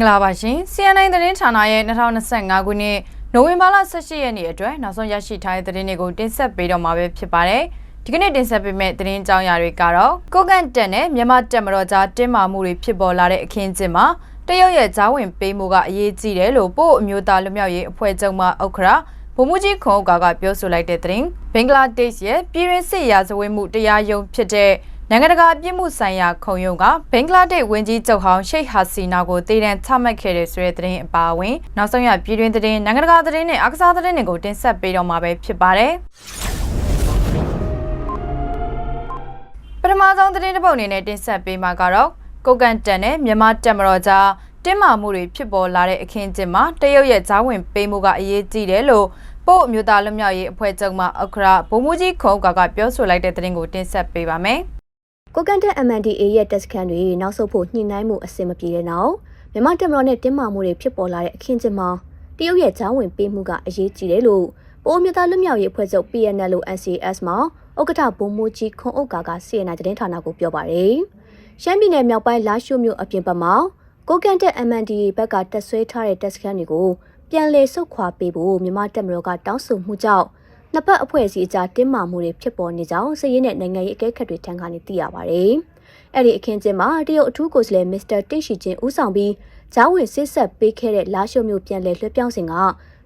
္ဂလာပါရှင် CNN သတင်းဌာနရဲ့2025ခုနှစ်နိုဝင်ဘာလ18ရက်နေ့အတွက်နောက်ဆုံးရရှိထားတဲ့သတင်းတွေကိုတင်ဆက်ပေးတော့မှာပဲဖြစ်ပါတယ်ဒီကနေ့တင်ဆက်ပေးမယ့်သတင်းကြောင်းရာတွေကတော့ကိုကန်တက်နဲ့မြန်မာတက်မတော်ကြားတင်းမာမှုတွေဖြစ်ပေါ်လာတဲ့အခင်းကျင်းမှာတရုတ်ရဲ့ဂျားဝင်ပေးမှုကအရေးကြီးတယ်လို့ပို့အမျိုးသားလူမျိုးရေးအဖွဲ့ချုပ်မှဥက္ခရာဗိုလ်မှူးကြီးခွန်ဥက္ကာကပြောဆိုလိုက်တဲ့သတင်းဘင်္ဂလားဒေ့ရှ်ရဲ့ပြည်ရင်းစစ်ရာဇဝတ်မှုတရားရုံးဖြစ်တဲ့ နိုင်ငံတကာအပြစ်မှုဆိုင်ရာခုံရုံးကဘင်္ဂလားဒေ့ရှ်ဝန်ကြီးချုပ်ဟောင်းရှိတ်ဟာစီနာကိုတည်တံချမှတ်ခဲ့တဲ့ဆိုတဲ့သတင်းအပါအဝင်နောက်ဆုံးရပြည်တွင်းသတင်းနိုင်ငံတကာသတင်းနဲ့အားကစားသတင်းတွေကိုတင်ဆက်ပေးတော့မှာပဲဖြစ်ပါတယ်ပထမဆုံးသတင်းတစ်ပုဒ်အနေနဲ့တင်ဆက်ပေးမှာကတော့ကိုကန်တန်နဲ့မြန်မာတက်မတော်ကြားတင်းမာမှုတွေဖြစ်ပေါ်လာတဲ့အခင်းကျင်းမှာတရုတ်ရဲ့ဂျားဝင်ပေးမှုကအရေးကြီးတယ်လို့ပို့အမျိုးသားလူမျိုးရေးအဖွဲ့ချုပ်မှအခရာဘုံမူကြီးခုံကကပြောဆိုလိုက်တဲ့သတင်းကိုတင်ဆက်ပေးပါမယ်။ ကိုကန်တက် MNDA ရဲ့တက်စခန်းတွေနောက်ဆုတ်ဖို့ညှိနှိုင်းမှုအဆင်မပြေတဲ့နောက်မြန်မာတက်မတော်နဲ့တင်းမာမှုတွေဖြစ်ပေါ်လာတဲ့အခင်းကျင်းမှာတရုတ်ရဲ့ဂျောင်းဝင်ပေးမှုကအရေးကြီးတယ်လို့ပိုးမြတာလွတ်မြောက်ရေးအဖွဲ့ချုပ် PNL လို့ NCS မှာဥက္ကဋ္ဌဘုံမိုးကြီးခွန်ဥက္ကာက CNN သတင်းဌာနကိုပြောပါတယ်။ရှမ်းပြည်နယ်မြောက်ပိုင်းလာရှိုးမြို့အပြင်ဘက်မှာကိုကန်တက် MNDA ဘက်ကတက်ဆွဲထားတဲ့တက်စခန်းတွေကိုပြန်လည်ဆုတ်ခွာပေးဖို့မြန်မာတက်မတော်ကတောင်းဆိုမှုကြောင့် နှစ်ဖက်အဖွဲ့အစည်းအကြားတင်းမာမှုတွေဖြစ်ပေါ်နေကြောင်းစည်ရင်းနဲ့နိုင်ငံရေးအကဲခတ်တွေထံကနေသိရပါဗျ။အဲ့ဒီအခင်းကျင်းမှာတရုတ်အထူးကိုယ်စားလှယ်မစ္စတာတိတ်ရှိချင်းဦးဆောင်ပြီးဂျားဝင်စစ်ဆက်ပေးခဲ့တဲ့လာရှုံမျိုးပြန်လည်လွှဲပြောင်းစဉ်က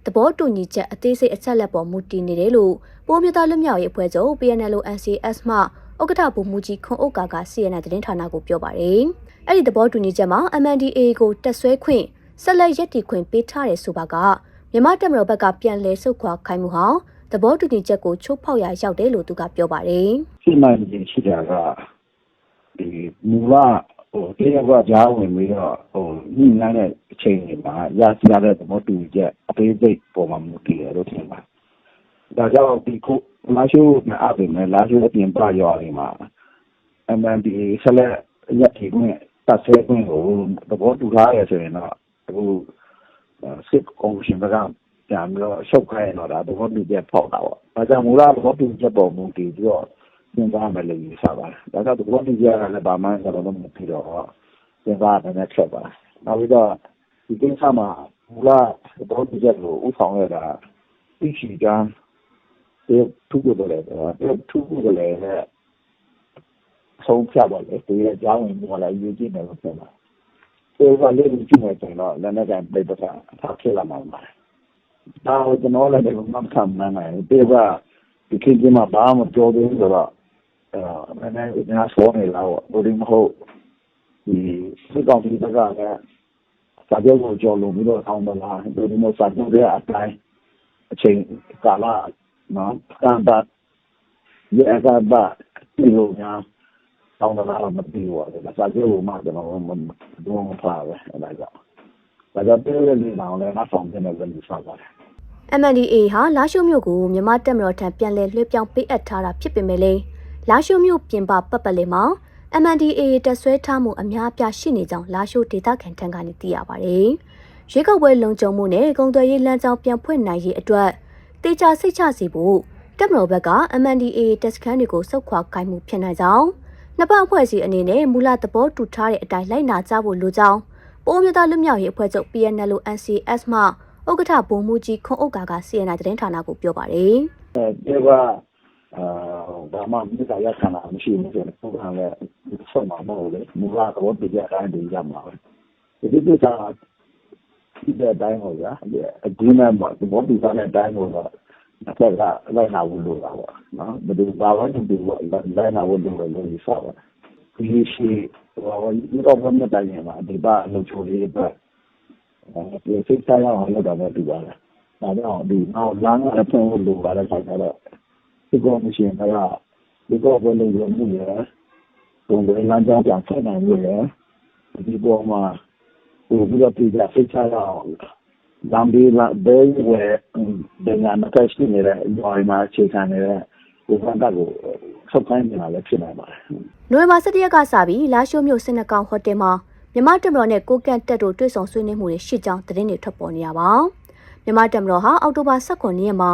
သဘောတူညီချက်အသေးစိတ်အချက်လက်ပေါ်မူတည်နေတယ်လို့ပိုးမြသားလွတ်မြောက်ရေးအဖွဲ့ချုပ် PNL NCS မှဥက္ကဋ္ဌဗိုလ်မှူးကြီးခွန်ဥက္ကာက CNN သတင်းဌာနကိုပြောပါတယ်။အဲ့ဒီသဘောတူညီချက်မှာ MNDA ကိုတက်ဆွဲခွင့်ဆက်လက်ရည်တည်ခွင့်ပေးထားတယ်ဆိုပါကမြန်မာတက်မတော်ဘက်ကပြန်လည်ဆုတ်ခွာခိုင်းမှုဟာ သဘောတူညီချက်ကိုချိုးဖောက်ရရောက်တယ်လို့သူကပြောပါတယ်။ရှိမှရင်ရှိတာကဒီမူလဟိုတရားကကြားဝင်ပြီးတော့ဟိုညှိနှိုင်းတဲ့အချိန်တွေမှာရရှိရတဲ့သဘောတူညီချက်အသေးစိတ်ပေါ်မှာမူတည်ရလို့ထင်ပါဒါကြောင့်ဒီခုလာရှိုးမအပြင်မဲ့လာရှိုးအပြင်ပရွာတွေမှာ MNDA ဆက်လက်ရက်တီခွင့်တက်ဆဲခွင့်ကိုသဘောတူထားရဆိုရင်တော့အခုစစ်ကောင်စီဘက်က ပြန်ပြီးတော့ရှုပ်ခိုင်းတော့ဒါသဘောတူချက်ဖောက်တာပေါ့။ဒါကြောင့်မူလသဘောတူချက်ပေါ်မူတည်ပြီးတော့စဉ်းစားမယ်လို့ယူဆပါတယ်။ဒါကြောင့်သဘောတူချက်ကလည်းဘာမှကျွန်တော်တို့မပြီးတော့စဉ်းစားရတဲ့ချက်ပါ။နောက်ပြီးတော့ဒီကိစ္စမှာမူလသဘောတူချက်ကိုဥဆောင်ရတာသိချီကဒီထုကိုလည်းဒီထုကိုလည်းဆုံးဖြတ်ပါလေဒီရဲ့ကြောင်းဝင်ပေါ်လာယူကြည့်တယ်လို့ပြောတာ။ဒီကလေးကိုကြည့်နေတယ်တော့လည်းလည်းပြိပ္ပစာထားဖြစ်လာမှာပါ။ ဒါကိုကျွန်တော်လည်းဒီမှာမှတ်မှန်းနိုင်တယ်ပြဒီခေတ်ကြီးမှာဘာမှမပြောသေးဘူးဆိုတော့အဲနည်းနည်းညာဆောနေလာတော့ဘယ်လိုမဟုတ်ဒီစစ်ကောင်စီဘက်ကလည်းစာချုပ်ကိုကြော်လို့ပြီးတော့ဆောင်းမလားဘယ်လိုမျိုးစာချုပ်တွေအတိုင်းအချိန်ကာလနော်ကံတာရဲ့အကဘာဒီလိုများဆောင်းမလားမသိဘူးလေစာချုပ်ကိုမှကျွန်တော်တို့မဖားပဲအဲဒါကြောင့် ဒါကြောင့်ပြည်လေလေးအောင်လည်းမဆောင်တဲ့လည်းလို့ဆောက်ပါတယ် MNDA ဟာလာရှိုးမြို့ကိုမြန်မာတက်မတော်ထံပြန်လည်လွှဲပြောင်းပေးအပ်ထားတာဖြစ်ပေမဲ့လည်းလာရှိုးမြို့ပြင်ပပတ်ပတ်လည်မှာ MNDA တက်ဆွဲထားမှုအများအပြားရှိနေကြောင်းလာရှိုးဒေသခံထံကနေသိရပါတယ်။ရွေးကောက်ပွဲလုံခြုံမှုနဲ့ကုန်သွယ်ရေးလမ်းကြောင်းပြန်ဖွင့်နိုင်ရေးအတွက်တေချာစိတ်ချစေဖို့တက်မတော်ဘက်က MNDA တက်စခန်းတွေကိုစုတ်ခွာကိုင်မှုဖြစ်နိုင်ကြောင်းနှစ်ပတ်အဖွဲ့အစည်းအနေနဲ့မူလသဘောတူထားတဲ့အတိုင်းလိုက်နာကြဖို့လိုကြောင်း ပိုးမြသားလွတ်မြောက်ရေးအဖွဲ့ချုပ် PNL NCS မှဥက္ကဋ္ဌဘုံမူကြီးခွန်ဥက္ကာက CNN သတင်းဌာနကိုပြောပါတယ်အဲဒီကအာဘာမှမြစ်တာရခံတာမရှိဘူးဆိုတော့ပုံကလည်းဆက်မှာမဟုတ်လေမူလာတော့ပြကြအတိုင်းတည်ရမှာပဲဒီကိစ္စဒီတဲ့အတိုင်းဟောရအဒီမဲ့မှာဒီဘောဒီကအတိုင်းဟောတော့အထက်ကလိုက်နာဖို့လိုတာပေါ့နော်ဘယ်သူဘာလို့ဒီလိုလိုက်နာဖို့လိုတယ်လို့ဆိုတော့ဒီရှိ ဟောဒီတော့ဘယ်နဲ့တိုင်းမှာဒီပါလုံချိုလေးပဲဒီစိတ်ဆာရအောင် လုပ်တာပဲတူပါတယ် ဒါကြောင့်ဒီနောက်လမ်းကအဖွင့်လို့ လိုပါတယ်ဆိုတော့ဒီကောမရှင်ကဒီကောဘယ်လိုလုပ်မှုလဲပုံစံလမ်းကြောင်း ပြန်ဆက်နိုင်လို့ရဒီပေါ်မှာဟိုပြီးတော့ပြည်ကြစိတ်ချရအောင် လမ်းဘေးလာဘယ်ဝဲဒညာမတက် ရှိနေတဲ့ညော်မှာခြေခံနေတဲ့ ဟိုဘက်ကကိုဆောက်ခိုင်းနေတာလည်းဖြစ်နိုင်ပါတယ်။နိုဝင်ဘာ17ရက်ကစပြီးလာရှိုးမြို့စင်နကောင်ဟိုတယ်မှာမြန်မာတက်မတော်နဲ့ကိုကန့်တက်တို့တွေ့ဆုံဆွေးနွေးမှုတွေရှိကြောင်းသတင်းတွေထွက်ပေါ်နေရပါ။မြန်မာတက်မတော်ဟာအောက်တိုဘာ19ရက်မှာ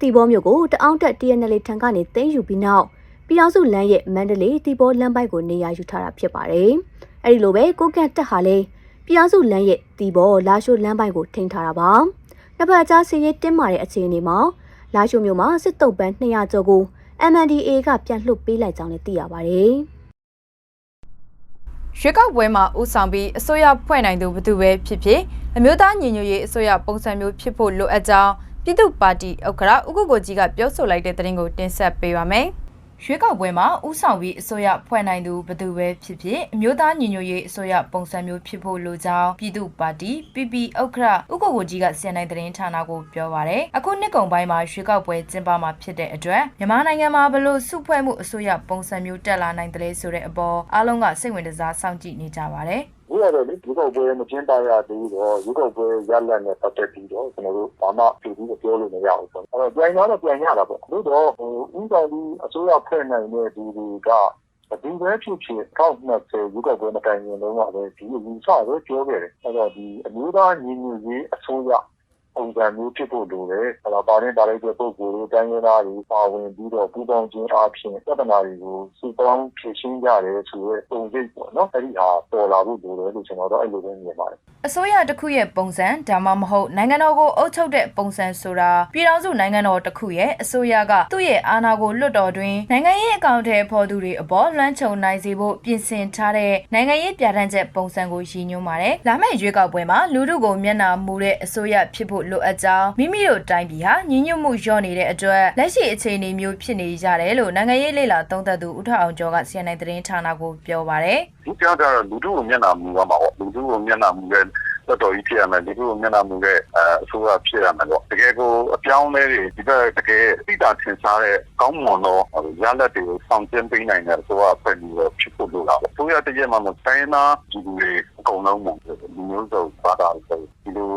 တီဘောမြို့ကိုတအောင်းတက် TNL ထံကနေသိမ်းယူပြီးနောက်ပြည်အောင်စုလမ်းရဲ့မန္တလေးတီဘောလမ်းပိုက်ကိုနေရာယူထားတာဖြစ်ပါတယ်။အဲဒီလိုပဲကိုကန့်တက်ဟာလည်းပြည်အောင်စုလမ်းရဲ့တီဘောလာရှိုလမ်းပိုင်းကိုထိန်းထားတာပါ။နှစ်ဖက်ကြားစီရေးတင်းမာတဲ့အခြေအနေမှာ လာရှိုမြို့မှာစစ်တုပ်ပန်း200ကျော်ကို MNDA ကပြန်လွှတ်ပေးလိုက်ကြောင်းလည်းသိရပါတယ်။ရွေးကောက်ပွဲမှာဦးဆောင်ပြီးအစိုးရဖွဲ့နိုင်သူဘယ်သူပဲဖြစ်ဖြစ်အမျိုးသားညီညွတ်ရေးအစိုးရပုံစံမျိုးဖြစ်ဖို့လိုအပ်ကြောင်းပြည်သူ့ပါတီဥက္ကဋ္ဌဦးကိုကိုကြီးကပြောဆိုလိုက်တဲ့သတင်းကိုတင်ဆက်ပေးပါမယ်။ ရွေးကောက်ပွဲမှာဦးဆောင်ပြီးအစိုးရဖွဲ့နိုင်သူဘယ်သူပဲဖြစ်ဖြစ်အမျိုးသားညီညွတ်ရေးအစိုးရပုံစံမျိုးဖြစ်ဖို့လိုကြောင်းပြည်သူ့ပါတီ PP ဥက္ကဋ္ဌဦးကိုကိုကြီးကစီရင်နိုင်သတင်းဌာနကိုပြောပါရယ်။အခုနှစ်ကုန်ပိုင်းမှာရွေးကောက်ပွဲကျင်းပမှာဖြစ်တဲ့အတွက်မြန်မာနိုင်ငံမှာဘလို့စုဖွဲ့မှုအစိုးရပုံစံမျိုးတက်လာနိုင်တယ်ဆိုတဲ့အပေါ်အားလုံးကစိတ်ဝင်စားစောင့်ကြည့်နေကြပါတယ်။ ဒီကတော့လေဒီကောက်ပွဲမကျင်းပရသေးတော့ဒီကောက်ပွဲရလတ်နဲ့ပတ်သက်ပြီးတော့ကျွန်တော်တို့ဘာမှပြည်ပြီးပြောလို့မရဘူးပေါ့အဲ့တော့ပြန်ရတော့ပြန်ရတာပေါ့လို့တော့ဟိုဥပဒေအစိုးရဖွဲ့နိုင်တဲ့ဒီတွေကဒီပဲဖြစ်ဖြစ်ကောက်မှတ်တဲ့ဒီကောက်ပွဲမတိုင်ရင်တော့လည်းဒီလူစပဲပြောခဲ့တယ်အဲ့တော့ဒီအမျိုးသားညီညွတ်ရေးအစိုးရ ပုံစံမျိုးဖြစ်ဖို့လိုတယ်။အဲ့တော့ပါရင်ပါလိုက်တဲ့ပုံကိုယ်တွေတိုင်းရင်းသားတွေပါဝင်ပြီးတော့ပူးပေါင်းခြင်းအပြင်ပြဿနာတွေကိုစုပေါင်းဖြေရှင်းကြတယ်ဆိုရဲပုံရိပ်ပေါ့နော်။အဲ့ဒီဟာပေါ်လာဖို့လိုတယ်လို့ကျွန်တော်တို့အဲ့လိုပဲမြင်ပါတယ်အစိုးရတစ်ခုရဲ့ပုံစံဒါမှမဟုတ်နိုင်ငံတော်ကိုအုပ်ချုပ်တဲ့ပုံစံဆိုတာပြည်ထောင်စုနိုင်ငံတော်တစ်ခုရဲ့အစိုးရကသူ့ရဲ့အာဏာကိုလွတ်တော်တွင်နိုင်ငံရေးအကောင့်ထဲဖော်သူတွေအပေါ်လွှမ်းခြုံနိုင်စေဖို့ပြင်ဆင်ထားတဲ့နိုင်ငံရေးပြဋ္ဌာန်းချက်ပုံစံကိုရည်ညွှန်းပါတယ်။လာမယ့်ရွေးကောက်ပွဲမှာလူထုကိုမျက်နှာမူတဲ့အစိုးရဖြစ်ဖို့လိုအပ်ကြောင်းမိမိတို့တိုင်းပြည်ဟာညီညွတ်မှုလျော့နေတဲ့အတွက်လက်ရှိအခြေအနေမျိုးဖြစ်နေကြတယ်လို့နိုင်ငံရေးလေ့လာသုံးသပ်သူဦးထအောင်ကျော်က CNN သတင်းဌာနကိုပြောပါတယ်။ဒီကြောင့်တော့လူထုကိုမျက်နှာမူရမှာပေါ့လူထုကိုမျက်နှာမူတဲ့တော်တော်ကြီးဖြစ်ရမယ်လူထုကိုမျက်နှာမူတဲ့အဆိုးအဖြစ်ရမယ်ပေါ့တကယ်ကိုအပြောင်းလဲတွေဒီဘက်တကယ်သိတာထင်ရှားတဲ့ကောင်းမွန်သောရလဒ်တွေကိုဆောင်ကျင်းပေးနိုင်တဲ့အဆိုအဖွဲ့ပြီးတော့ဖြစ်ဖို့လိုတာပေါ့ဆိုရတည်းမှာမတိုင်းနာဒီလူတွေအကုန်လုံးပေါ့လူမျိုးစုံဘာသာတွေဒီလို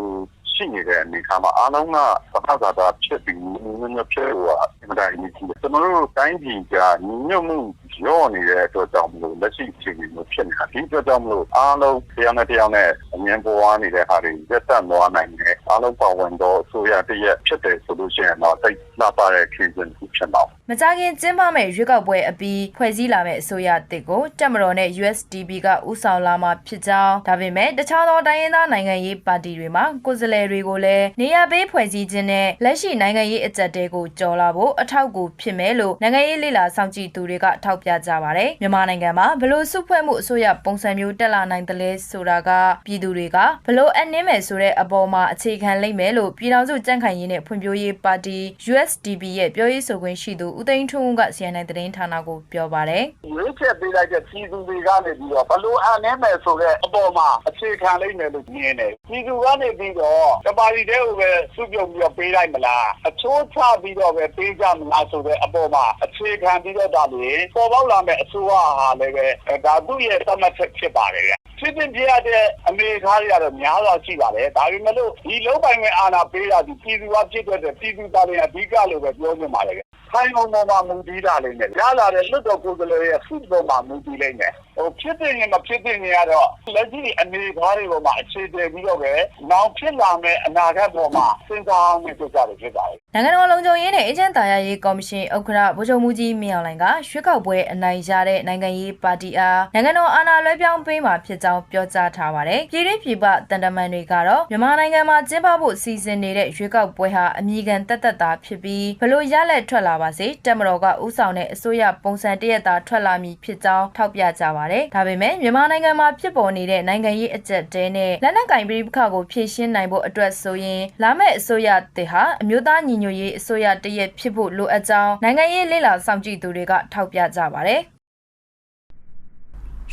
ရှိနေတဲ့အနေအထားမှာအားလုံးကသဘာဝတာဖြစ်ပြီးနည်းနည်းဖြစ်ဟိုအမှန်တရားကြီးကျွန်တော်တို့တိုင်းပြည်ကညီညွတ်မှု ရော့နေတဲ့အတွက်ကြောင့်မလို့လက်ရှိအခြေအနေမျိုးဖြစ်နေတာဒီအတွက်ကြောင့်မလို့အားလုံးတရားနဲ့တရားနဲ့အမြင်ပေါ်နေတဲ့ဟာတွေရက်တက်သွားနိုင်တယ်အားလုံးပါဝင်တော့အစိုးရတရက်ဖြစ်တယ်ဆိုလို့ရှိရင်တော့တိတ်လာပါတဲ့ခင်းစဉ်ဖြစ်တော့မကြခင်ကျင်းပမဲ့ရွေးကောက်ပွဲအပြီးဖွဲ့စည်းလာမဲ့အစိုးရတစ်ကိုတက်မတော်နဲ့ USDP ကဥဆောင်လာမှာဖြစ်ကြောင်းဒါပေမဲ့တခြားသောတိုင်းရင်းသားနိုင်ငံရေးပါတီတွေမှာကိုယ်စားလှယ်တွေကိုလည်းနေရာပေးဖွဲ့စည်းခြင်းနဲ့လက်ရှိနိုင်ငံရေးအကြက်တဲကိုကြော်လာဖို့အထောက်အကူဖြစ်မယ်လို့နိုင်ငံရေးလေလာစောင့်ကြည့်သူတွေကထောက်ပြကြပါတယ်မြန်မာနိုင်ငံမှာဘလို့စုဖွဲ့မှုအစိုးရပုံစံမျိုးတက်လာနိုင်တယ်လဲဆိုတာကပြည်သူတွေကဘလို့အနှင်းမယ်ဆိုတဲ့အပေါ်မှာအခြေခံလိမ့်မယ်လို့ပြည်ထောင်စုကြံ့ခိုင်ရေးနဲ့ဖွံ့ဖြိုးရေးပါတီ USDP ရဲ့ပြောရေးဆိုခွင့်ရှိသူဦးသိန်းထွန်းဦးက CNN သတင်းဌာနကိုပြောပါတယ်ရွေးချက်ပေးလိုက်တဲ့ပြည်သူတွေကနေပြီးတော့ဘလို့အနှဲမယ်ဆိုတဲ့အပေါ်မှာအခြေခံလိမ့်မယ်လို့မြင်တယ်ပြည်သူကနေပြီးတော့တပါတီတဲ့ကိုပဲစုပြုံပြီးတော့ပေးလိုက်မလားအချိုးချပြီးတော့ပဲပေးကြမလားဆိုတဲ့အပေါ်မှာအခြေခံပြီးတော့ဒါလေပေါ်ပေါက်လာမဲ့အစိုးရဟာလည်းပဲဒါသူ့ရဲ့သတ်မှတ်ချက်ဖြစ်ပါတယ်ဗျ ဖြစ်ဖြစ်ပြရတဲ့အနေအထားတွေကတော့များစွာရှိပါတယ်ဒါပေမဲ့လို့ဒီလုံးပိုင်ငယ်အာဏာပေးတာဒီပြည်သူကဖြစ်တဲ့ပြည်သူသားတွေအဓိကလို့ပဲပြောနေပါတယ်ခိုင်လုံပေါ်မှာမူတည်တာလိမ့်မယ်ရလာတဲ့လွတ်တော်ကိုယ်စားလှယ်ရဲ့စုပေါ်မှာမူတည်လိမ့်မယ်ဟိုဖြစ်တဲ့ရင်မဖြစ်တဲ့ရင်ကတော့လက်ရှိအနေအထားတွေပေါ်မှာအခြေတည်ပြီးတော့ပဲနောက်ဖြစ်လာမယ့်အနာဂတ်ပေါ်မှာစဉ်းစားအောင်ကြိုးစားရဖြစ်ပါတယ်နိုင်ငံတော်လုံခြုံရေးနဲ့အေဂျင့်တာယာရေးကော်မရှင်ဥက္ကဋ္ဌဗိုလ်ချုပ်မှုကြီးမင်းအောင်လှိုင်ကရွှေောက်ပွဲအနိုင်ရတဲ့နိုင်ငံရေးပါတီအားနိုင်ငံတော်အာဏာလွှဲပြောင်းပေးမှာဖြစ်ကြောင်းပြောကြားထားပါတယ်။ပြည်တွင်းပြည်ပတန်တမန်တွေကတော့မြန်မာနိုင်ငံမှာကျင်းပဖို့စီစဉ်နေတဲ့ရွှေောက်ပွဲဟာအမိခံတက်တက်တာဖြစ်ပြီးဘလို့ရလက်ထွက်လာပါစေတက်မတော်ကဥဆောင်တဲ့အစိုးရပုံစံတရက်တာထွက်လာမည်ဖြစ်ကြောင်းထောက်ပြကြပါတယ်။ဒါပေမဲ့မြန်မာနိုင်ငံမှာဖြစ်ပေါ်နေတဲ့နိုင်ငံရေးအကြက်တဲနဲ့လက်နက်ကင်ပြည်ပခါကိုဖြည့်ရှင်းနိုင်ဖို့အတွက်ဆိုရင်လာမယ့်အစိုးရတစ်ဟာအမျိုးသားညီညွတ်ရေးအစိုးရတရက်ဖြစ်ဖို့လိုအပ်ကြောင်းနိုင်ငံရေးလေ့လာစောင့်ကြည့်သူတွေကထောက်ပြကြပါတယ်။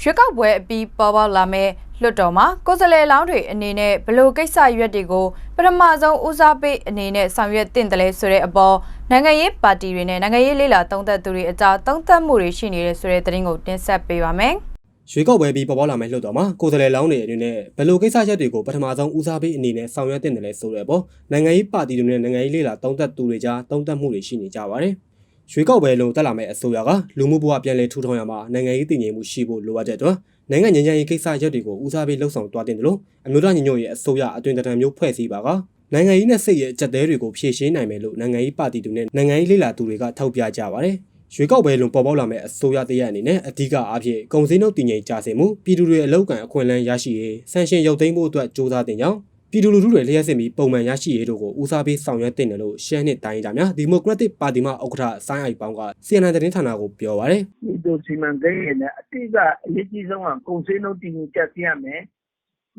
ရွှေကောက်ပွဲအပြီးပေါ်ပေါက်လာမဲ့လွတ်တော်မှာကိုယ်စားလှယ်လောင်းတွေအနေနဲ့ဘလို့ကိစ္စရွက်တွေကိုပထမဆုံးဦးစားပေးအနေနဲ့ဆောင်ရွက်တင်တယ်လဲဆိုတဲ့အပေါ်နိုင်ငံရေးပါတီတွေနဲ့နိုင်ငံရေးလေ့လာသုံးသပ်သူတွေအကြားသုံးသပ်မှုတွေရှိနေတဲ့ဆိုတဲ့သတင်းကိုတင်ဆက်ပေးပါမယ်။ရွေးကောက်ပွဲပြီးပေါ်ပေါက်လာမယ့်လှုပ်တော်မှာကိုယ်စားလှယ်လောင်းတွေအနေနဲ့ဘယ်လိုကိစ္စချက်တွေကိုပထမဆုံးဦးစားပေးအနေနဲ့ဆောင်ရွက်တင်တယ်လဲဆိုတဲ့အပေါ်နိုင်ငံရေးပါတီတွေနဲ့နိုင်ငံရေးလေလာသုံးသပ်သူတွေကြားသုံးသပ်မှုတွေရှိနေကြပါတယ်။ ရွေးကောက်ပွဲလုံးတက်လာမယ့်အစိုးရကလူမှုဘဝပြန်လည်ထူထောင်ရမှာနိုင်ငံရေးတည်ငြိမ်မှုရှိဖို့လိုအပ်တဲ့အတွက်နိုင်ငံငြိမ်းချမ်းရေးကိစ္စရပ်တွေကိုဦးစားပေးလှုပ်ဆောင်သွားတင်တယ်လို့အမျိုးသားညီညွတ်ရေးအစိုးရအတွင်တံမျိုးဖွဲ့စည်းပါကနိုင်ငံရေးနဲ့စိတ်ရဲ့အကြက်တဲတွေကိုဖြည့်ရှင်းနိုင်မယ်လို့နိုင်ငံရေးပါတီတွေနဲ့နိုင်ငံရေးလေလာသူတွေကထောက်ပြကြပါတယ်။ရွေးကောက်ပွဲလွန်ပေါ်ပေါက်လာမယ့်အစိုးရတရက်အနေနဲ့အဓိကအားဖြင့်ကုန်စည်နှုန်းတည်ငြိမ်ကြစေမှုပြည်သူတွေအလောက်ကန်အခွင့်အလမ်းရရှိရေးဆန်ရှင်ရုပ်သိမ်းမှုအတွက်စ조사တင်ကြောင်း ပြည်သူလူထုတွေလျှက်စစ်ပြီးပုံမှန်ရရှိရေးတို့ကိုဦးစားပေးဆောင်ရွက်တင်တယ်လို့ရှမ်းနှစ်တိုင်းဒေသများဒီမိုကရက်တစ်ပါတီမှဥက္ကဋ္ဌဆိုင်းအိုက်ပေါင်းက CNN သတင်းဌာနကိုပြောပါရယ်ဒီလိုစီမံကိန်းရနဲ့အတိတ်ကအရေးကြီးဆုံးကကုန်စည်နှုန်းတည်ငြိမ်ကျဆင်းရမယ်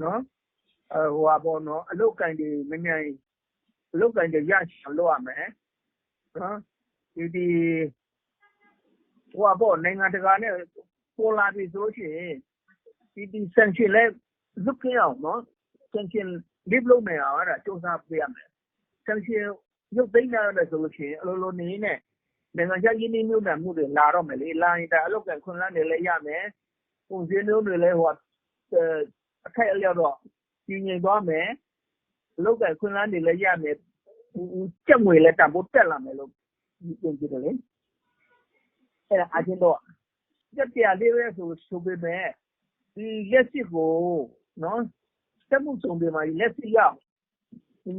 နော်အဲဟိုပါဘောနော်အလုတ်ကင်တွေမမြိုင်အလုတ်ကင်တွေရရှိအောင်လုပ်ရမယ်နော်ဒီဒီဟိုပါဘောနိုင်ငံတကာနဲ့ပေါ်လာပြီဆိုရှင်ဒီဒီ sanction လဲဇုတ်ကြအောင်နော် sanction လိပ်လို့မယ်အောင်အဲ့ဒါစူးစမ်းပေးရမယ် sanction ရုပ်သိမ်းရတယ်ဆိုလို့ရှိရင်အလိုလိုနေနဲ့နိုင်ငံခြားရင်းနှီးမြှုပ်နှံမှုတွေလာတော့မယ်လေလာရင်ဒါအလုပ်ကခွင့်လန်းတွေလည်းရမယ်ပုံစံမျိုးတွေလည်းဟိုအခက်အလျောက်တော့ကြီးငိမ်သွားမယ်အလုပ်ကခွင့်လန်းတွေလည်းရမယ်ကြက်ငွေလည်းတန်ဖို့တက်လာမယ်လို့ပြင်ကြည့်တယ်လေအဲ့ဒါအချင်းတော့ကြက်ပြလေးပဲဆိုဆိုပေမဲ့ဒီလက်စစ်ကိုနော်တ က်မှုစုံတွေမှာ လက်စစ်ရအောင်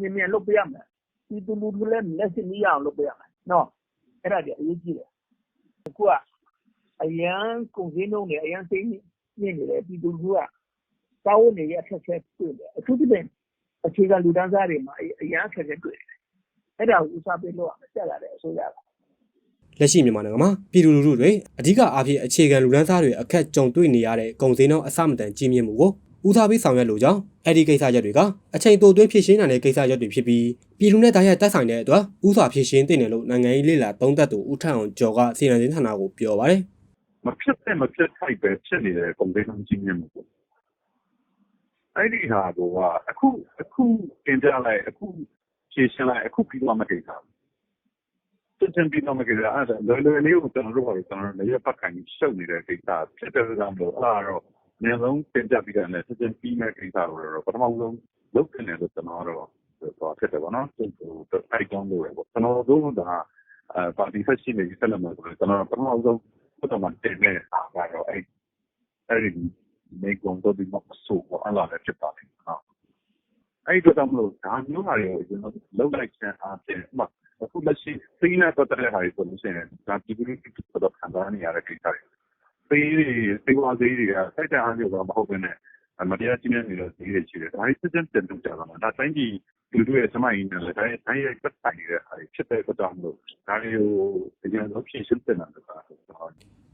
မြင်မြင်လုပ်ပြရမယ်ဒီတူလူတွေလည်း လက်စစ်မရအောင် လုပ်ပြရမယ်နော်အဲ့ဒါကြီးအရေးကြီးတယ် အခုက အရန်ကုန်စည်နှုန်းတွေ အရန်သိနေနေတယ် ပြည်သူကတောင်းနေရအခက်အခဲတွေ့တယ် အထူးသဖြင့် အခြေခံလူတန်းစားတွေမှာ အရန်အခက်အခဲတွေ့တယ် အဲ့ဒါကိုဥစားပေးလို့ရတက်လာတယ်အစိုးရက လက်ရှိမြန်မာနိုင်ငံမှာ ပြည်သူလူထုတွေ အဓိကအားဖြင့် အခြေခံလူဒန်းစားတွေ အခက်ကြုံတွေ့နေရတဲ့ ကုန်စည်နှုန်း အဆမတန် ကြီးမြင့်မှုကို ဦးစားပေးဆောင်ရွက်လိုကြောင်းအဲ့ဒီကိစ္စချက်တွေကအချိန်တိုတွင်းဖြစ်ရှင်းနိုင်တဲ့ကိစ္စချက်တွေဖြစ်ပြီးပြည်သူနဲ့တိုင်းရဲ့တက်ဆိုင်တဲ့အတွက်ဦးစွာဖြစ်ရှင်းတင်တယ်လို့နိုင်ငံရေးလေလာသုံးသပ်သူဦးထန့်အောင်ကျော်ကစီရင်စင်းဌာနကိုပြောပါတယ်မဖြစ်တဲ့မဖြစ်ထိုက်ပဲဖြစ်နေတဲ့ကုန်စည်နှုန်းကြီးမြင့်မှုပေါ့အဲ့ဒီဟာကအခုအခုတင်ပြလိုက်အခုရှင်းရှင်းလိုက်အခုပြီးတော့မကိစ္စဘူးတင်ပြီးတော့မကိစ္စအဲ့ဒါလွယ်လွယ်လေးကိုကျွန်တော်တို့ကကျွန်တော်တို့လည်းပတ်ခိုင်းရှုပ်နေတဲ့ကိစ္စဖြစ်တဲ့ကြောင့်လို့အဲ့တော့ အများဆုံးတင်ပြပြီးတဲ့နဲ့စစ်စစ်ပြီးမဲ့ကိစ္စကိုတော့ပထမဆုံးလုပ်တင်တယ်လို့ကျွန်တော်တော့တော့ဖြစ်တယ်ပေါ့နော်သူအဲ့ကြောင့်လို့ပဲပေါ့ကျွန်တော်တို့ကအဲပါတီဖက်ရှိနေဆက်လက်မှာဆိုတော့ကျွန်တော်ပထမဆုံးဘုတော်မှာတင်တဲ့အားကတော့အဲ့အဲ့ဒီမိကုံတော့ဒီမှာဆိုတော့အလားလည်းဖြစ်ပါတယ်နော်အဲ့ဒီတော့မလို့ဒါမျိုးဟာတွေကိုကျွန်တော်လုံးလိုက်ချင်အားဖြင့်မှအခုလက်ရှိသိနေပတ်တဲ့ဟာတွေဆိုလို့ရှိရင်ဒါဒီလိုဖြစ်တော့ခံစားနေရတဲ့ကိစ္စတွေ သေးတွေသေဝသေးတွေကစိုက်တဲ့အားမျိုးတော့မဟုတ်ဘဲနဲ့မတရားချင်းနေတဲ့သေးတွေရှိတယ်ဒါတွေစစ်စစ်တင်တူကြတာဒါတိုင်းပြည်လူတွေရဲ့စမိုင်းနဲ့လည်းတိုင်းတိုင်းရဲ့ပတ်ဆိုင်နေတဲ့ဟာတွေဖြစ်တဲ့အတွက်ကြောင့်မလို့ဒါတွေကိုအရင်ဆုံးဖြည့်ရှင်းတင်တာလို့ပြောတာ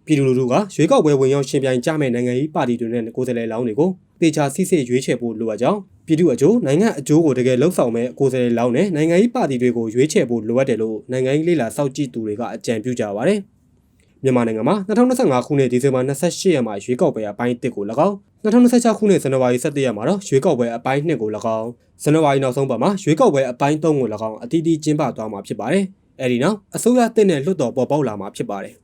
ပြည်သူလူထုကရွေးကောက်ပွဲဝင်ရောက်ရှင်ပြိုင်ကြမဲ့နိုင်ငံရေးပါတီတွေနဲ့ကိုယ်စားလှယ်လောင်းတွေကိုတေချာစစ်စစ်ရွေးချယ်ဖို့လိုအပ်ကြောင်းပြည်သူအကျိုးနိုင်ငံအကျိုးကိုတကယ်လှုပ်ဆောင်မဲ့ကိုယ်စားလှယ်လောင်းနဲ့နိုင်ငံရေးပါတီတွေကိုရွေးချယ်ဖို့လိုအပ်တယ်လို့နိုင်ငံရေးလေလာစောင့်ကြည့်သူတွေကအကြံပြုကြပါတယ် မြန်မာနိုင်ငံမှာ2025ခုနှစ်ဒီဇင်ဘာ28ရက်မှာရွေးကောက်ပွဲအပိုင်း1ကို၎င်း2026ခုနှစ်ဇန်နဝါရီ17ရက်မှာတော့ရွေးကောက်ပွဲအပိုင်း2ကို၎င်းဇန်နဝါရီနောက်ဆုံးပတ်မှာရွေးကောက်ပွဲအပိုင်း3ကို၎င်းအတီးတီးကျင်းပသွားမှာဖြစ်ပါတယ်။အဲဒီနောက်အစိုးရတင်တဲ့လွှတ်တော်ပေါ်ပေါက်လာမှာဖြစ်ပါတယ်။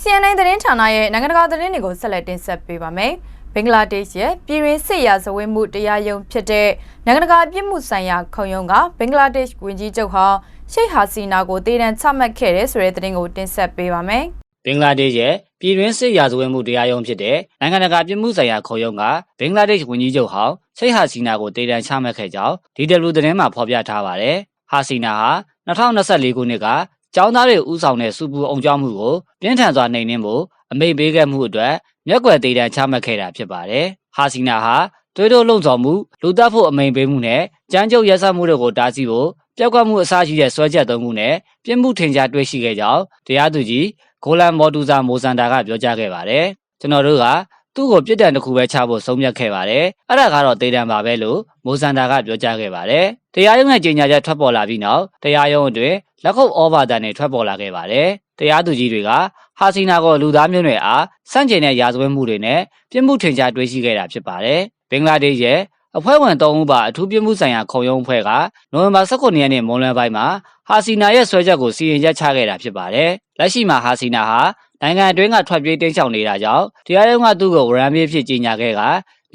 CNN သတင်းဌာနရဲ့နိုင်ငံတကာသတင်းတွေကိုဆက်လက်တင်ဆက်ပေးပါမယ်။ဘင်္ဂလားဒေ့ရှ်ရဲ့ပြည်တွင်းစစ်ရာဇဝတ်မှုတရားရုံးဖြစ်တဲ့နိုင်ငံတကာအပြစ်မှုဆိုင်ရာခုံရုံးကဘင်္ဂလားဒေ့ရှ်ဝန်ကြီးချုပ်ဟောင်း ရှိတ်ဟာစီနာကိုတည်တံ့ချမှတ်ခဲ့တဲ့ဆိုတဲ့သတင်းကိုတင်ဆက်ပေးပါမယ်။ဘင်္ဂလားဒေ့ရှ်ရဲ့ပြည်တွင်းစစ်ရာဇဝတ်မှုတရားရုံးဖြစ်တဲ့နိုင်ငံတကာပြည်မှုဆိုင်ရာခုံရုံးကဘင်္ဂလားဒေ့ရှ်ဝန်ကြီးချုပ်ဟောင်းရှိတ်ဟာစီနာကိုတည်တံ့ချမှတ်ခဲ့ကြောင်း DW သတင်းမှာဖော်ပြထားပါတယ်။ဟာစီနာဟာ2024ခုနှစ်ကကျောင်းသားတွေဥဆောင်တဲ့စူပူအောင်ကြောင်းမှုကိုပြင်းထန်စွာနှိမ်နင်းဖို့အမိန့်ပေးခဲ့မှုအတွက်မျက်ကွယ်တည်တံ့ချမှတ်ခဲ့တာဖြစ်ပါတယ်။ဟာစီနာဟာ သွေးတို့လုံဆောင်မှုလူတက်ဖို့အမိန့်ပေးမှုနဲ့ကြမ်းကြုတ်ရက်စက်မှုတွေကိုတားဆီးဖို့ပျောက်ကပ်မှုအစရှိတဲ့ဆွဲချက်သုံးမှုနဲ့ပြစ်မှုထင်ရှားတွေ့ရှိခဲ့ကြောင်းတရားသူကြီးဂိုလန်မော်တူဇာမိုဇန်တာကပြောကြားခဲ့ပါတယ်။ကျွန်တော်တို့ကသူ့ကိုပြစ်ဒဏ်တစ်ခုပဲချဖို့ဆုံးဖြတ်ခဲ့ပါတယ်။အဲ့ဒါကတော့တေးတံပါပဲလို့မိုဇန်တာကပြောကြားခဲ့ပါတယ်။တရားရုံးရဲ့ကြေညာချက်ထွက်ပေါ်လာပြီးနောက်တရားရုံးအတွင်းလက်ခုပ်ဩဘာတန်တွေထွက်ပေါ်လာခဲ့ပါတယ်။တရားသူကြီးတွေကဟာစီနာကိုလူသားမျိုးနွယ်အားစန့်ကျင်တဲ့ရာဇဝတ်မှုတွေနဲ့ပြစ်မှုထင်ရှားတွေ့ရှိခဲ့တာဖြစ်ပါတယ်။ ဘင်္ဂလားဒေ့ရှ်ရဲ့အဖွဲ့ဝင်၃ဦးပါအထူးပြမှုဆိုင်ရာခုံရုံးအဖွဲ့ကနိုဝင်ဘာ18ရက်နေ့မွန်လွယ်ပိုင်းမှာဟာစီနာရဲ့ဆွဲချက်ကိုစီရင်ချက်ချခဲ့တာဖြစ်ပါတယ်။လက်ရှိမှာဟာစီနာဟာနိုင်ငံအတွင်းကထွက်ပြေးတိမ်းရှောင်နေတာကြောင့်တရားရုံးကသူ့ကိုဝရမ်းပြေးဖြစ်ကြေညာခဲ့က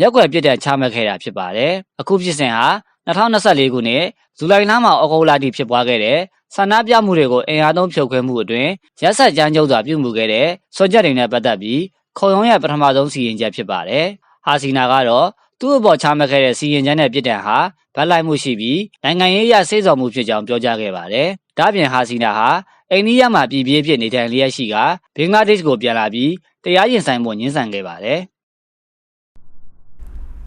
ရက်ွယ်ပြစ်ဒဏ်ချမှတ်ခဲ့တာဖြစ်ပါတယ်။အခုဖြစ်စဉ်ဟာ2024ခုနှစ်ဇူလိုင်လမှာဩဂုတ်လထိဖြစ်ပွားခဲ့တဲ့ဆန္ဒပြမှုတွေကိုအင်အားသုံးဖြုတ်ခွဲမှုအတွင်းရက်ဆက်ကြမ်းကြုတ်စွာပြုမှုခဲ့တဲ့ဆွဲချက်တွေနဲ့ပတ်သက်ပြီးခုံရုံးရဲ့ပထမဆုံးစီရင်ချက်ဖြစ်ပါတယ်။ ဟာစီနာကတော့သူ့အပေါ်ချမှတ်ခဲ့တဲ့စီရင်ချက်နဲ့ပြည်တံဟာဗတ်လိုက်မှုရှိပြီးနိုင်ငံရေးအရစေစော်မှုဖြစ်ကြောင်းပြောကြားခဲ့ပါတယ်။ဒါ့အပြင်ဟာစီနာဟာအိန္ဒိယမှာပြည်ပြည့်ဖြစ်နေထိုင်လျက်ရှိကဘင်္ဂလားဒေ့ရှ်ကိုပြန်လာပြီးတရားရင်ဆိုင်ဖို့ညှင်းဆန်ခဲ့ပါတယ်။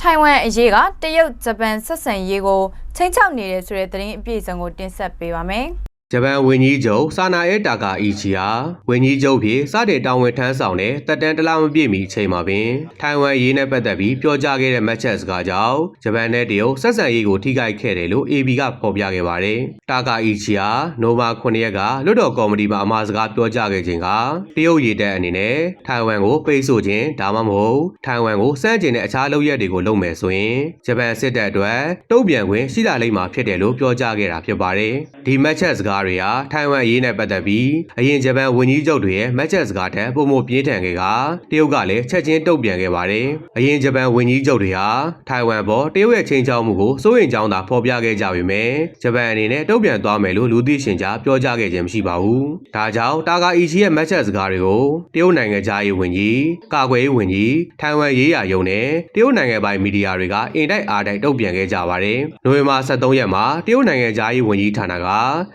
ထိုင်ဝမ်အရေးကတရုတ်ဂျပန်ဆက်ဆံရေးကိုချိန်ချောက်နေတယ်ဆိုတဲ့သတင်းအပြည့်အစုံကိုတင်ဆက်ပေးပါမယ်။ ဂျပန်ဝန်ကြီးချုပ်ဆာနာအဲတာကာအီချီဟာဝန်ကြီးချုပ်ဖြစ်စတင်တာဝန်ထမ်းဆောင်တဲ့တက်တန်းတစ်လမပြည့်မီအချိန်မှာပင်ထိုင်ဝမ်ရေးနဲ့ပတ်သက်ပြီးပြောကြားခဲ့တဲ့မတ်ချက်စကားကြောင့်ဂျပန်နဲ့တရုတ်ဆက်ဆံရေးကိုထိခိုက်ခဲ့တယ်လို့ AB ကဖော်ပြခဲ့ပါတယ်။တာကာအီချီဟာနိုဘာ9ရက်ကလွတ်တော်ကော်မတီမှာအမှာစကားပြောကြားခဲ့ခြင်းကတရုတ်ရေးတဲ့အနေနဲ့ထိုင်ဝမ်ကိုပိတ်ဆို့ခြင်းဒါမှမဟုတ်ထိုင်ဝမ်ကိုစန့်ကျင်တဲ့အခြားလုပ်ရက်တွေကိုလုပ်မယ်ဆိုရင်ဂျပန်စစ်တပ်အတွက်တုံ့ပြန်ခွင့်ရှိလာလိမ့်မှာဖြစ်တယ်လို့ပြောကြားခဲ့တာဖြစ်ပါတယ်။ဒီမတ်ချက်စကားတွေဟာထိုင်ဝမ်အရေးနဲ့ပတ်သက်ပြီးအရင်ဂျပန်ဝန်ကြီးချုပ်တွေရဲ့မတ်ချက်စကားထက်ပုံမပြင်းထန်ခဲ့ကတရုတ်ကလည်းချက်ချင်းတုံ့ပြန်ခဲ့ပါတယ်။အရင်ဂျပန်ဝန်ကြီးချုပ်တွေဟာထိုင်ဝမ်ပေါ်တရုတ်ရဲ့ချိန်ချောက်မှုကိုစိုးရိမ်ကြောင်းသာဖော်ပြခဲ့ကြပေမဲ့ဂျပန်အနေနဲ့တုံ့ပြန်သွားမယ်လို့လူသိရှင်ကြားပြောကြားခဲ့ခြင်းမရှိပါဘူး။ဒါကြောင့်တာဂါအီချီရဲ့မတ်ချက်စကားတွေကိုတရုတ်နိုင်ငံသားရေးဝန်ကြီးကာကွယ်ရေးဝန်ကြီးထိုင်ဝမ်ရေးရာယုံနဲ့တရုတ်နိုင်ငံပိုင်မီဒီယာတွေကအင်တိုက်အားတိုက်တုံ့ပြန်ခဲ့ကြပါတယ်။နိုဝင်ဘာ23ရက်မှာတရုတ်နိုင်ငံသားရေးဝန်ကြီးဌာနက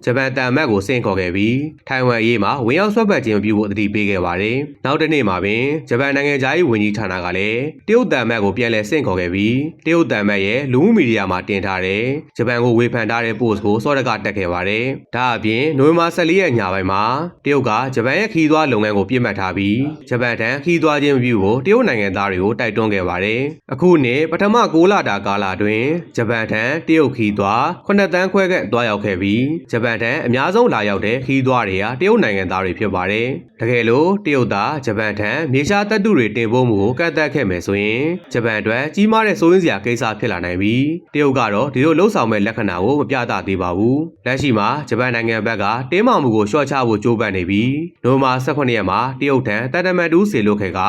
ဂျပန်တန်မတ်ကိုဆင့်ခေါ်ခဲ့ပြီးထိုင်ဝမ်ရေးမှာဝင်ရောက်ဆွတ်ဖက်ခြင်းမပြုဖို့အတည်ပြုခဲ့ပါတယ်။နောက်တစ်နေ့မှာပင်ဂျပန်နိုင်ငံသားရေးဝန်ကြီးဌာနကလည်းတရုတ်တန်မတ်ကိုပြန်လည်ဆင့်ခေါ်ခဲ့ပြီးတရုတ်တန်မတ်ရဲ့လူမှုမီဒီယာမှာတင်ထားတဲ့ဂျပန်ကိုဝေဖန်ထားတဲ့ post ကိုစောရကတက်ခဲ့ပါတယ်။ဒါအပြင်နိုဝင်ဘာ14ရက်ညပိုင်းမှာတရုတ်ကဂျပန်ရဲ့ခီးသွွားလုပ်ငန်းကိုပြစ်မှတ်ထားပြီးဂျပန်ထံခီးသွွားခြင်းမပြုဖို့တရုတ်နိုင်ငံသားတွေကိုတိုက်တွန်းခဲ့ပါတယ်။အခုနှစ်ပထမ6လတာကာလအတွင်းဂျပန်ထံတရုတ်ခီးသွွား9တန်းခွဲကတွားရောက်ခဲ့ပြီးဂျပန်ထံအများဆုံးလာရောက်တဲ့ခီးသွွားတွေဟာတရုတ်နိုင်ငံသားတွေဖြစ်ပါတယ်။တကယ်လို့တရုတ်သားဂျပန်ထံမြေရှားတပ်တုတွေတင်ပို့မှုကိုကန့်သတ်ခဲ့မယ်ဆိုရင်ဂျပန်အတွက်ကြီးမားတဲ့စိုးရင်းစရာကိစ္စဖြစ်လာနိုင်ပြီးတရုတ်ကတော့ဒီလိုလှုပ်ဆောင်မဲ့လက္ခဏာကိုမပြသသေးပါဘူး။လက်ရှိမှာဂျပန်နိုင်ငံဘက်ကတင်းမာမှုကိုလျှော့ချဖို့ကြိုးပမ်းနေပြီးနိုဝင်ဘာ18ရက်မှာတရုတ်ထံတပ်တမန်တူးစေလွတ်ခဲ့က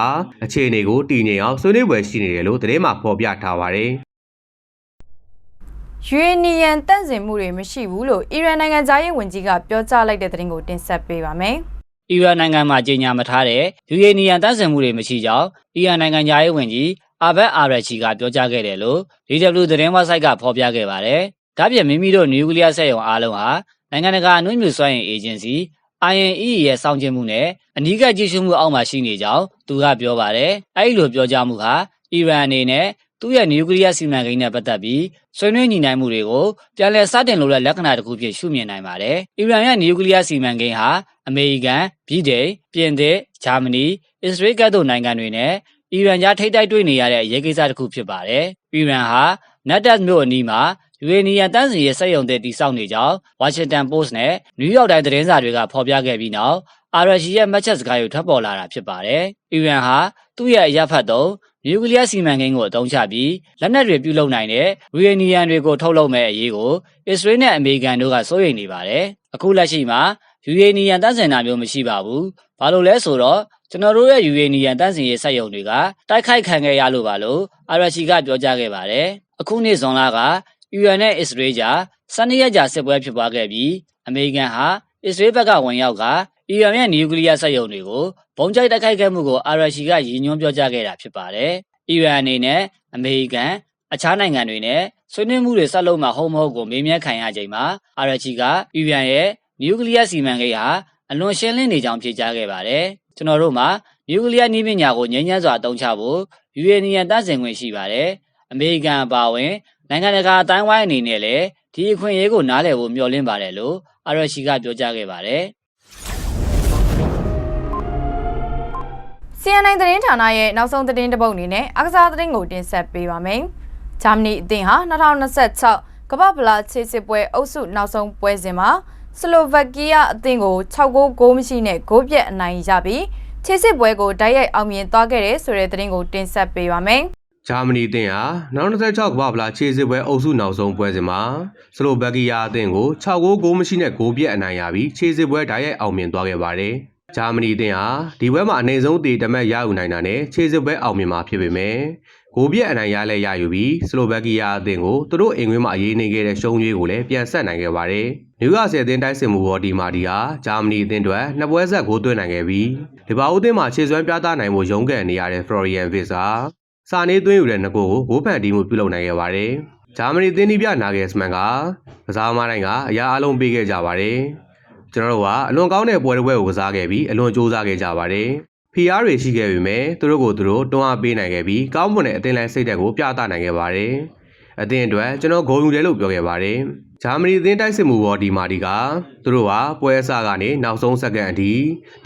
အခြေအနေကိုတည်ငြိမ်အောင်ဆွေးနွေးပွဲရှိနေတယ်လို့သတင်းမှာဖော်ပြထားပါတယ်။ ယူရေနီယံတန့်စင်မှုတွေမရှိဘူးလို့အီရန်နိုင်ငံသားရေးဝန်ကြီးကပြောကြားလိုက်တဲ့သတင်းကိုတင်ဆက်ပေးပါမယ်။အီရန်နိုင်ငံမှာကြေညာမထားတဲ့ယူရေနီယံတန့်စင်မှုတွေမရှိကြောင်းအီရန်နိုင်ငံသားရေးဝန်ကြီးအာဘတ်အာရချီကပြောကြားခဲ့တယ်လို့ DW သတင်းဝက်ဆိုက်ကဖော်ပြခဲ့ပါတယ်။ဒါ့ပြင်မိမိတို့နျူကလ িয়ার စက်ရုံအားလုံးဟာနိုင်ငံတကာအနှွေးမြူစွမ်းအင်အေဂျင်စီ INEE ရဲ့စောင့်ကြည့်မှုနဲ့အနီးကပ်ကြည့်ရှုမှုအောက်မှာရှိနေကြောင်းသူကပြောပါတယ်။အဲဒီလိုပြောကြားမှုဟာအီရန်အနေနဲ့ သူ့ရဲ့နျူကလ িয়ার စီမံကိန်းနဲ့ပတ်သက်ပြီးဆွေးနွေးညှိနှိုင်းမှုတွေကိုပြန်လည်စတင်လိုတဲ့လက္ခဏာတစ်ခုဖြစ်ရှုမြင်နိုင်ပါတယ်။အီရန်ရဲ့နျူကလ িয়ার စီမံကိန်းဟာအမေရိကန်၊ဗြိတိန်၊ပြင်သစ်၊ဂျာမနီ၊အစ္စရေးကတို့နိုင်ငံတွေနဲ့အီရန်ကြားထိပ်တိုက်တွေ့နေရတဲ့ရဲကိစ္စတစ်ခုဖြစ်ပါတယ်။အီရန်ဟာနတ်တက်မြို့အနီးမှာယူရေနီယံတန်းစီရဲ့စက်ရုံတွေတည်ဆောက်နေကြောင်းဝါရှင်တန်ပို့စ်နဲ့နယူးယောက်တိုင်းသတင်းစာတွေကဖော်ပြခဲ့ပြီးနောက်အာရရှိရဲ့မှတ်ချက်စကားတွေထွက်ပေါ်လာတာဖြစ်ပါတယ်။အီရန်ဟာသူ့ရဲ့အရက်ဖတ်သုံး နျူကလ িয়ার စီမံကိန်းကိုအသုံးချပြီးလက်နက်တွေပြုလုပ်နိုင်တဲ့ယူရေနီယံတွေကိုထုတ်လုပ်မဲ့အရေးကိုအစ္စရေးနဲ့အမေရိကန်တို့ကစိုးရိမ်နေပါတယ်။အခုလက်ရှိမှာယူရေနီယံတန်းစင်တာမျိုးမရှိပါဘူး။ဘာလို့လဲဆိုတော့ကျွန်တော်တို့ရဲ့ယူရေနီယံတန်းစင်ရေးစက်ရုံတွေကတိုက်ခိုက်ခံခဲ့ရလို့ပါလို့အာရရှိကပြောကြားခဲ့ပါတယ်။အခုနေ့ဇွန်လကအီရန်နဲ့အစ္စရေးကြား12ရက်ကြာစစ်ပွဲဖြစ်ပွားခဲ့ပြီးအမေရိကန်ဟာအစ္စရေးဘက်ကဝင်ရောက်က အီရန်ရဲ့နျူကလ িয়ার စက်ရုံတွေကိုဘုံကျိုက်တိုက်ခိုက်ခဲ့မှုကိုအာရရှိကရည်ညွှန်းပြောကြားခဲ့တာဖြစ်ပါတယ်။အီရန်အနေနဲ့အမေရိကန်အခြားနိုင်ငံတွေနဲ့ဆွေးနွေးမှုတွေဆက်လုပ်မှာဟုတ်မဟုတ်ကိုမေးမြန်းခံရချိန်မှာအာရချီကအီရန်ရဲ့နျူကလ িয়ার စီမံကိန်းဟာအလွန်ရှင်းလင်းနေကြောင်းဖြေကြားခဲ့ပါတယ်။ကျွန်တော်တို့မှာနျူကလ িয়ারနည်းပညာကိုငြိမ်းချမ်းစွာအသုံးချဖို့ယူရေနီယံတတ်ဆင်ခွင့်ရှိပါတယ်။အမေရိကန်အပါအဝင်နိုင်ငံတကာအတိုင်းဝိုင်းအနေနဲ့လည်းဒီအခွင့်အရေးကိုနားလည်ဖို့မျှော်လင့်ပါတယ်လို့အာရရှိကပြောကြားခဲ့ပါတယ်။ CNN သတင်းဌာနရဲ့နောက်ဆုံးသတင်းတစ်ပုဒ်အနေနဲ့အကစားသတင်းကိုတင်ဆက်ပေးပါမယ်။ဂျာမနီအသင်းဟာ2026ကမ္ဘာဖလားခြေစစ်ပွဲအုပ်စုနောက်ဆုံးပွဲစဉ်မှာစလိုဗက်ကီးယားအသင်းကို6ဂိုးဂိုးမရှိနဲ့ဂိုးပြတ်အနိုင်ရပြီးခြေစစ်ပွဲကိုတိုက်ရိုက်အောင်မြင်သွားခဲ့တဲ့ဆိုတဲ့သတင်းကိုတင်ဆက်ပေးပါမယ်။ဂျာမနီအသင်းဟာနောက်26ကမ္ဘာဖလားခြေစစ်ပွဲအုပ်စုနောက်ဆုံးပွဲစဉ်မှာစလိုဗက်ကီးယားအသင်းကို6ဂိုးဂိုးမရှိနဲ့ဂိုးပြတ်အနိုင်ရပြီးခြေစစ်ပွဲဓာတ်ရိုက်အောင်မြင်သွားခဲ့ပါတယ်။ ဂျာမနီအသင်းဟာဒီပွဲမှာအနေဆုံးတေတမတ်ရယူနိုင်တာနဲ့ခြေစစ်ပွဲအောင်မြင်မှာဖြစ်ပေမဲ့ဂိုးပြတ်အနိုင်ရလဲရယူပြီးစလိုဗက်ကီးယားအသင်းကိုသူတို့အိမ်ကွင်းမှာအရေးနေခဲ့တဲ့ရှုံးရွေးကိုလည်းပြန်ဆက်နိုင်ခဲ့ပါတယ်။နယူးကာဆယ်အသင်းတိုက်စစ်မှုဘော်ဒီမာဒီဟာဂျာမနီအသင်းအတွက်နှစ်ပွဲဆက်ဂိုးသွင်းနိုင်ခဲ့ပြီးလီဗာပူးအသင်းမှာခြေစွမ်းပြသနိုင်မှုရုန်းကန်နေရတဲ့ဖလော်ရီယန်ဗစ်ဟာစာနေသွင်းယူတဲ့ငကိုကိုဂိုးဖန်တီးမှုပြုလုပ်နိုင်ခဲ့ပါတယ်ဂျာမနီသင်းဒီပြနာဂယ်စမန်ကကစားသမားတိုင်းကအရာအလုံးပေးခဲ့ကြပါတယ် ကျွန်တော်တို့ကအလွန်ကောင်းတဲ့ပွဲတစ်ပွဲကိုကစားခဲ့ပြီးအလွန်ကြိုးစားခဲ့ကြပါတယ်ဖီအားတွေရှိခဲ့ပေမဲ့သူတို့ကိုသူတို့တွန်းအားပေးနိုင်ခဲ့ပြီးကောင်းမွန်တဲ့အသင်းလိုင်းစိတ်သက်ကိုပြသနိုင်ခဲ့ပါတယ်အသင်းအတွက်ကျွန်တော်ဂုဏ်ယူတယ်လို့ပြောခဲ့ပါတယ် ဂျာမနီအသင်းတိုက်စစ်မှုပေါ်ဒီမာဒီကသူတို့ဟာပွဲအစကနေနောက်ဆုံးစက္ကန့်အထိ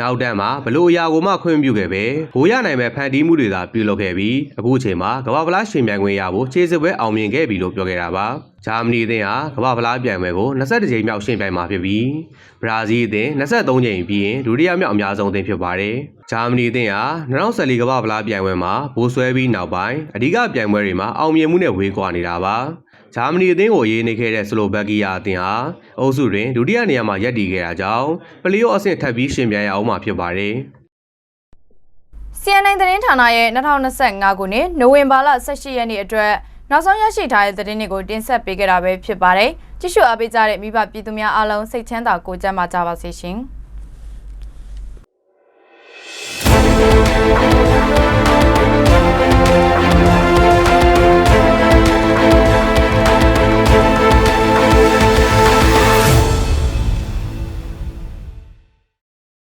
နောက်တန်းမှာဘလို့အရာကိုမှခွင့်ပြုခဲ့ပဲဂိုးရနိုင်မဲ့ဖန်တီးမှုတွေသာပြုလုပ်ခဲ့ပြီးအခုချိန်မှာကမ္ဘာဖလားရှင်ပြိုင်ခွင့်ရဖို့ခြေစစ်ပွဲအောင်မြင်ခဲ့ပြီလို့ပြောခဲ့တာပါဂျာမနီအသင်းဟာကမ္ဘာဖလားပြိုင်ပွဲကို22ကြိမ်မြောက်ရှင်ပြိုင်မှာဖြစ်ပြီးဘရာဇီးအသင်း23ကြိမ်ပြီးရင်ဒုတိယမြောက်အများဆုံးအသင်းဖြစ်ပါတယ်ဂျာမနီအသင်းဟာ2014ကမ္ဘာဖလားပြိုင်ပွဲမှာဘိုးဆွဲပြီးနောက်ပိုင်းအဓိကပြိုင်ပွဲတွေမှာအောင်မြင်မှုနဲ့ဝေးကွာနေတာပါ ဂျာမနီအသင်းကိုရေးနေခဲ့တဲ့ဆလိုဗက်ကီးယားအသင်းဟာအုပ်စုတွင်ဒုတိယနေရာမှာရပ်တည်ခဲ့တာကြောင့်ပလီယောအဆင့်ထပ်ပြီးရှင်ပြိုင်ရအောင်မှာဖြစ်ပါတယ်။ CNN သတင်းဌာနရဲ့2025ခုနှစ်နိုဝင်ဘာလ18ရက်နေ့အတွက်နောက်ဆုံးရရှိထားတဲ့သတင်းတွေကိုတင်ဆက်ပေးခဲ့တာပဲဖြစ်ပါတယ်။ကြည့်ရှုအားပေးကြတဲ့မိဘပြည်သူများအားလုံးစိတ်ချမ်းသာကိုကြမ်းပါကြပါစေရှင်။